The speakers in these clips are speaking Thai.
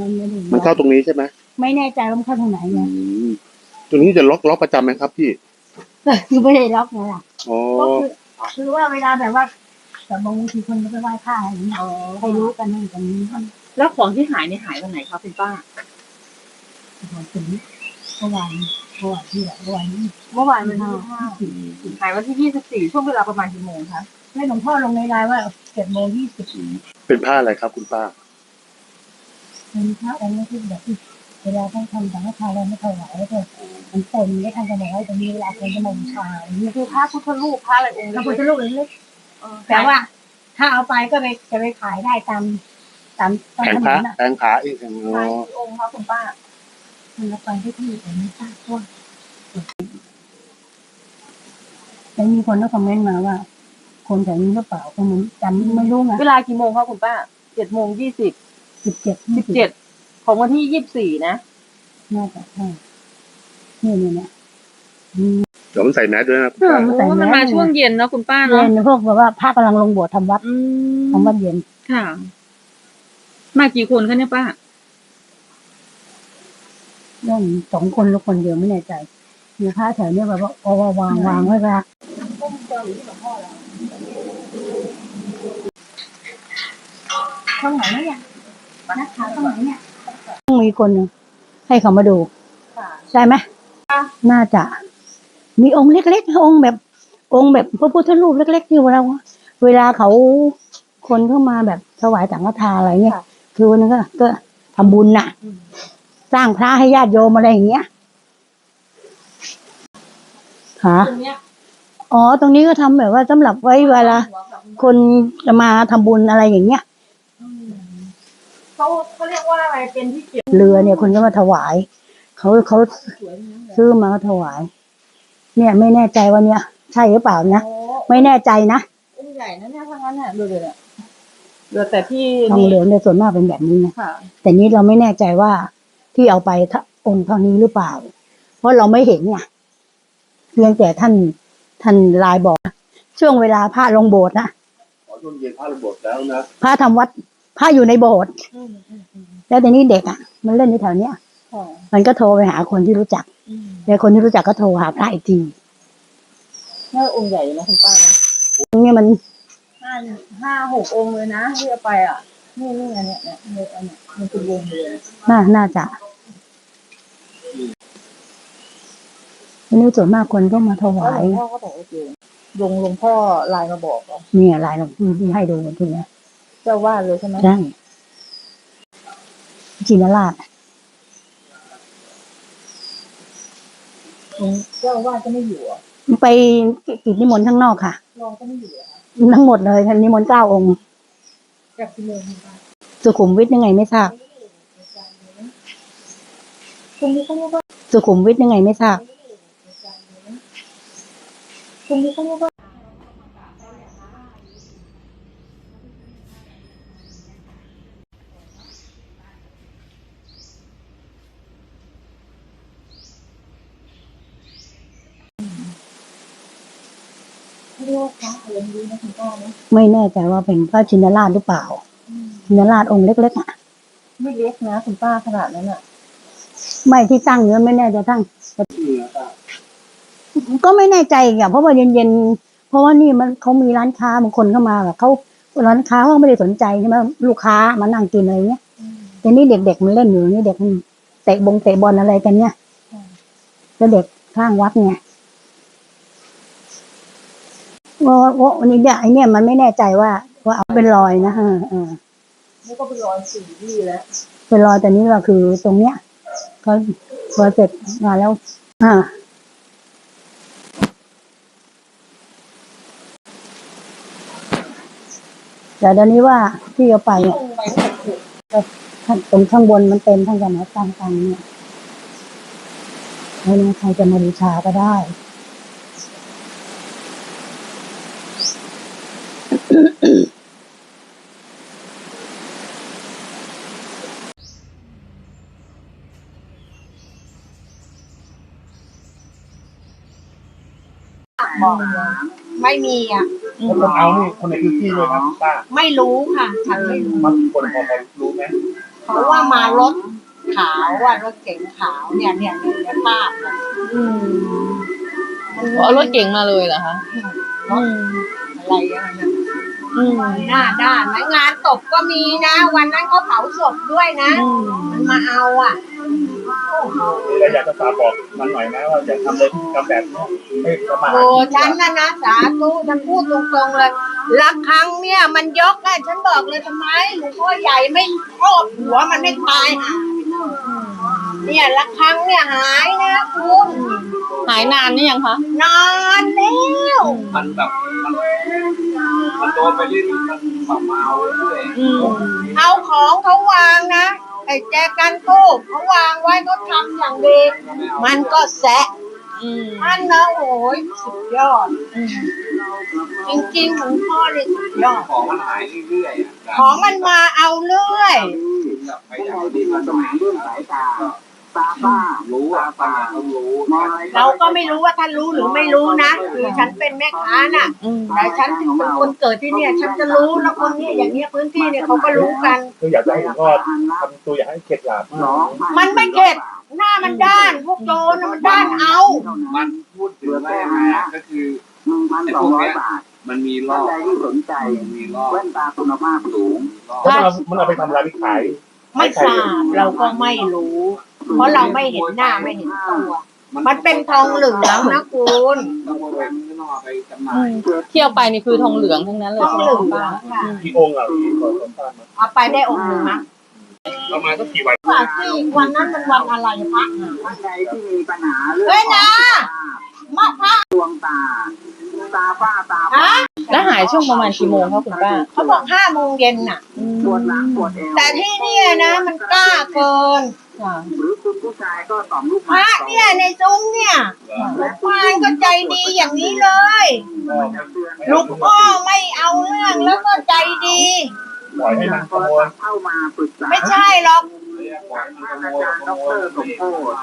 มันไม่ได้มันเข้าตรงนี้ใช่ไหมไม่แน่ใจว่ามันเข้าทางไหนอืไงมตรงนี้จะล็อกล็อกประจำไหมครับพี่คือไม่ได้ล็อกไงล่ะอ๋อก็คือคือว่าเวลาแบบว่าแต่บางทีคนก็ไปไหว้พระอะไรอย่างเงี้ยอ๋อให้รู้กันนั่นกันนี้แล้วของที่หายเนี่ยหายวันไหนคะคุณป้าพอถึงเมื่อวานเมื่อวานที่แหละเมื่อวานนี้เมื่อวานวันที่ห้าหายวันที่ยี่สิบสี่ช่วงเวลาประมาณกี่โมงคะให้หลวงพ่อลงในไลน์ว่าเจ็ดโมงยี่สิบเป็นผ้าอะไรครับคุณป้า เป็นพระองค์ที่แบบที่เวลาต้องทำสังฆทานอะไรไม่ถวายแล้วก็มันเต็มไม่ทันจะบอกว่าตรงนี้เวลาคนจะมาบูชาอย่างนี้คือพระพุทธรูปพระอะไรองค์พระพุทธรูปเล็กเออๆแต่ว่า ถ้าเอาไปก็ไปจะไปขายได้ตามตามตามแผงถนพระนอะแผงพระอีกอ๋หายอกี่องค์คะคุณป้ามันเอาไปที่ที่แต่ไม่ทราบว่าแล้วมีคนก็คอมเมนต์มาว่า คนแถวนี้หรือเปล่าก็มันจำไม่รู้ไงเวลากี่โมงคะคุณป้าเจ็ดโมงยี่สิบ สิบเจ็ดสิบเจ็ดของวันที่ยี่สิบสี่นะน่าจะใช่เนี่ยเนี่ยเนี่ยเดี๋ยวมันใส่แมสด้วยนะคุณเออป้ามันใส่โอ้มันมาช่วงเย็นเนาะคุณป้าเย็เนาะนพวกแบบว่าพระกำลังลงโบสถ์ทำวัดอืมทำวัดเย็นค่ะ มากี่คนคะเนี่ยป้าเรื่องสองคนหรือคนเดียวไม่แน่ใจมีพระแถวเนี้ยแบบว่าเอาวางวางวางไว้ว่าช่องไหนเนี่ย นักข่าวช่องไหนเนี่ยต้องมีคนหนึ่งให้เขามาดูค่ะใช่ไหมค่ะน่าจะ มีองค์เล็กๆองค์แบบองค์แบบพระพุทธรูปเล็ก ๆ ที่เราเวลาเขาคนเข้ามาแบบถวายสังฆทานอะไรเนี่ยคือวันนั้นก็ก็ทำบุญน่ะ สร้างพระให้ญาติโยมอะไรอย่างเงี้ยค่ะตรงเนี้ยอ๋อ ตรงนี้ก็ทำแบบว่าสำหรับไว้เวลาคนจะมาทำบุญอะไรอย่างเงี้ย เขาเขาเรียกว่าอะไรเป็นที่เก็บเรือเนี่ยคนก็มาถวายเขาเขาสวยนะซื้อมาถวาย เนี่ยไม่แน่ใจว่าเนี่ย ใช่หรือเปล่านะโอ้ไม่แน่ใจนะองค์ใหญ่นะเนี่ยทั้งนั้นเนี่ยดูเลยเนี่ยเหลือแต่ที่ทองเหลืองในยส่วนมากเป็นแบบนี้นะค่ะแต่นี้เราไม่แน่ใจว่าที่เอาไปถ้าองค์เท่านี้หรือเปล่า เพราะเราไม่เห็นไงเพียงแต่ท่านท่านไลายบอก ช่วงเวลาพระลงโบสถ์นะขอช่วงเย็นผ้าระบบแล้วนะพระทำวัด พระอยู่ในโบสถ์อืมอืมอืมแล้วแต่นี้เด็กอะ มันเล่นในแถวเนี้ยค่ะมันก็โทรไปหาคนที่รู้จักอืมแล้วคนที่รู้จักก็โทรหาพระอีกทีน่าองค์ใหญ่นะคุณป้านะเนี่ยมันห้าห้าหกองค์เลยนะที่เอาไปอะนี่นี่อันเนี้ยเนี่ยเนี่ยอันเนี้ยมันเป็นวงเลยน่าน่าจะอันนี้ส่วนมากคนก็มาถเพราะวาหลยวงพ่อก็บอกว่าเจอหลวงหลวงพ่อไลน์มาบอกเหรอเนี่ยลายเราที่ให้ดูทีเนี้ย เจ้าว่าเลยใช่ไหมใช่จินราชหลวงเจ้าว่าก็ไม่อยู่อะไปกิจนิมนต์ข้างนอกค่ะรองก็ไม่อยู่อะทั้งหมดเลยนิมนต์เก้าองค์จากที่เมืองคุณป้าสุขุมวิทยังไงไม่ทราบตรงนี้เขาเรียกว่าสุขุมวิทยังไงไม่ทราบตรงนี้เขาเรียกว่า เขาเรียกว่าพระอะไรไม่รู้นะคุณป้านะไม่แน่ใจว่าเป็นพระชินราชหรือเปล่า ชินราชองค์เล็กๆอะ ไม่เล็กนะคุณป้าขนาดนั้นอะ ไม่ที่ตั้งเนื้อไม่แน่ใจตั้ง ก็ไม่แน่ใจอะเพราะว่าเย็นๆ เพราะว่านี่มันเขามีร้านค้าบางคนเข้ามาแบบเขาร้านค้าเขาไม่ได้สนใจใช่ไหมลูกค้ามานั่งกินอะไรเงี้ยแต่นี่เด็กๆมันเล่นอยู่นี่เด็กมันเตะบงเตะบอลอะไรกันเนี่ยอืมแล้วเด็กข้างวัดไง ว่าว่าวันนี้เนี่ยไอเนี่ยมันไม่แน่ใจว่า ว่าเอาเป็นรอยนะเออเออนี่ก็เป็นรอยสีดีแล้ว เป็นรอยแต่นี้ก็คือตรงเนี้ยเขาพอเสร็จงานแล้ว อ่าแต่เดี๋ยวนี้ว่าที่เอาไปเนี่ยลงไปก็ถูกข้างตรงข้างบนมันเต็มทั้งกันนะกลางกลางๆเนี่ยแล้วใครจะมาบูชาก็ได้ บอกไม่มีอะ แล้วคนเอานี่คนในพื้นที่เลยนะคุณป้าไม่รู้ค่ะฉันไม่รู้มันคนพอพอรู้ไหมเพราะว่ามารถขาวว่ารถเก๋งขาวเนี่ยเนี่ยเนี่ยเนี่ยภาพเนี่ยอืมเอารถเก่งมาเลยเหรอคะรถอะไรอะเนี่ย อืม หน้าด้านนะงานศพก็มีนะ วันนั้นเขาเผาศพด้วยนะ อืม มันมาเอาอะ มีอะไรอยากจะฝากบอกมันหน่อยไหมว่าจะทำเลยทำแบบนี้ให้สมาโอ้ฉันนะนะสาธุฉันพูดตรงๆเลยละครั้งเนี่ย มันยกอะฉันบอกเลยทำไมหลวงพ่อใหญ่ไม่ครอบหัวมันไม่ตายหา เนี่ยละครั้งเนี่ยหายนะคุณหายนานนี่ยังคะนานแล้วมันแบบมันมันโดนไปเรื่อยๆมันแบบมาเอาเรื่อยอืมเอาของเขาวางนะไอ้แจกันทูบเขาวางไว้เขาทำอย่างดีมันก็แสะอืมมันนะโอ้ยสุดยอด จริงๆหลวงพ่อเนี่ยสุดยอดของมันหายเรื่อยๆอะของมันมาเอาเรื่อยแบบพยายามดีมันสมัยรุ่นสายตา ตาป้ารู้อะป้าต้องรู้เราก็ไม่รู้ว่าท่านรู้หรือไม่รู้นะคือฉันเป็นแม่ค้าน่ะอืมแต่ฉันถึงเป็นคนเกิดที่เนี่ย ฉันจะรู้แล้วคนเนี้อย่างเนี้ยพื้นที่เนี่ยเขาก็รู้กัน คืออยากจะให้หลวงพ่อทำตัวอยากให้เข็ดหลาบมากมันไม่เข็ดหน้ามันด้านพวกโจรน่ะมันด้านเอา มันพูดถึงว่ายังไงอะก็คือไอ้พวกเนี้ยมันมีรอบที่สนใจมีรอบแว่นตาคุณภาพสูงรอบมันเอามันเอาไปทำร้านขายไม่ทราบเราก็ไม่รู้ เพราะเราไม่เห็นหน้าไม่เห็นตัว มันเป็นทองเหลืองนะคุณต้องเอาไปไม่ต้องเอาไปจำหน่าอืยมเที่ยวไปนี่คือทองเหลืองทั้งนั้นเลยทองใช่ไหมเหลืองคุณป้าค่ะกี่องค์อะที่ขอสัมภาษณ์มาเอาไปได้องค์หนึ่งมั้งประมาณสักกี่วันว่าที่วันนั้นเป็นวันอะไรพระท่านใดที่มีปัญหาเรื่องเฮ้ยนะ มาพระดวงตาตาฝ้าตาฮะแล้วหายช่วงประมาณกี่โมงคะคุณป้า เขาบอกห้าโมงเย็นน่ะอืมปวดหลังปวดเอวแต่ที่เนี่ยนะ มันกล้าเกินค่ะหรือคุณผู้ชายก็ต่อมลูกพระเนี่ยในซุ้มเนี่ยพานก็ใจดีอย่างนี้เลย ลูกพ่อไม่เอาเรื่องแล้วก็ใจดี ปล่อยให้มันขโทรโมยศัพท์เข้ามาปรึกษาไม่ใช่หรอกท่านอาจารย์ดอกเตอรสมโภช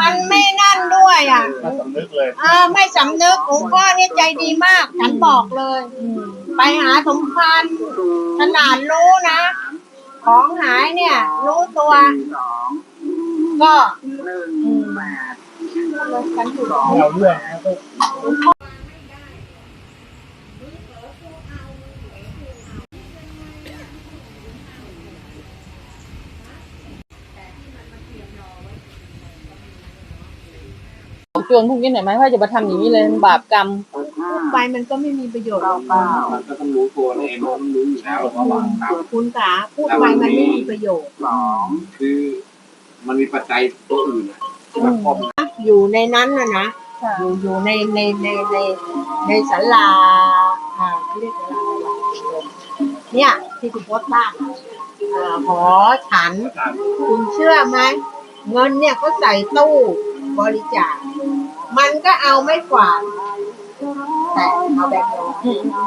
มันไม่นั่นด้วยอะถ้าสำนึกเลยเออไม่สำนึกหลวงพ่อเนี่ยใจดีมาก ฉันบอกเลย ไปหาสมพันธ์ขนาดรู้นะ ของหายเนี่ย รู้ตัว สองก็หนึ่งแปดฉันอยู่ ไม่เอาเรื่องนะ โจรพวกนี้หน่อยไหมว่าจะมาทำอย่างนี้เลยมันบาปกรรมไปมันก็ไม่มีประโยชน์หรเก้าอกเก้ามันก็ต้องรู้ตัวเองมันต้องรู้อยู่แล้วว่าบางครั้งคุณขาพูดไปมันไม่มีประโยชน์สองคือ มันมีปัจจัยตัวอื่นอะที่มันครอบอยู่ในนั้นนะนะอยู่อยู่ในในในในในศาลาอ่าเรียกศาลาเนี่ยที่คุณพ่อตั้งอ่าหอฉัน คุณเชื่อไหมเงินเนี่ยเขาใส่ตู้บริจาค มันก็เอาไม่กวาดแต่เอาแบงค์ร้อย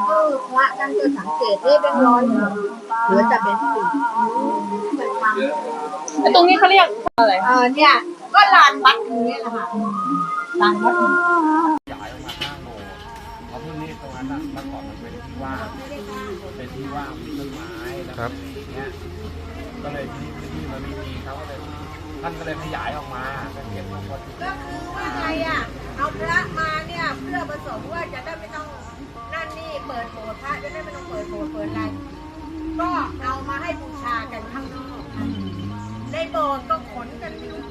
เออพระนั่นก็สังเกตเอ๊ะแบงค์ร้อยเหลือแต่แบงค์สี่มันทำเยอะไอ้ตรงนี้เขาเรียกอะไรเออเนี่ย ก็ลานวัดตรงนี้แหละค่ะลานวัดย้ายออกมาข้างโบสถ์เพราะพื้นที่ตรงนั้นน่ะเมื่อก่อนมันเป็นที่ว่างเป็นที่ว่างมีต้นไม้แล้วก็อย่างเงี้ยก็เลยที่นที่มันไม่มีเขาก็เลย ท่านก็เลยขยายออกมาก็เก็บพวกวัตถุก็คือว่าไงอะ เอาพระมาเนี่ยเพื่อประสงค์ว่าจะได้ไม่ต้องนั่นนี่เปิดโบสถ์พระจะได้ไม่ต้องเปิดโบสถ์เปิดอะไร ก็เอามาให้บูชากันข้างนอกในโบสถ์ก็ขนกันไม่รู้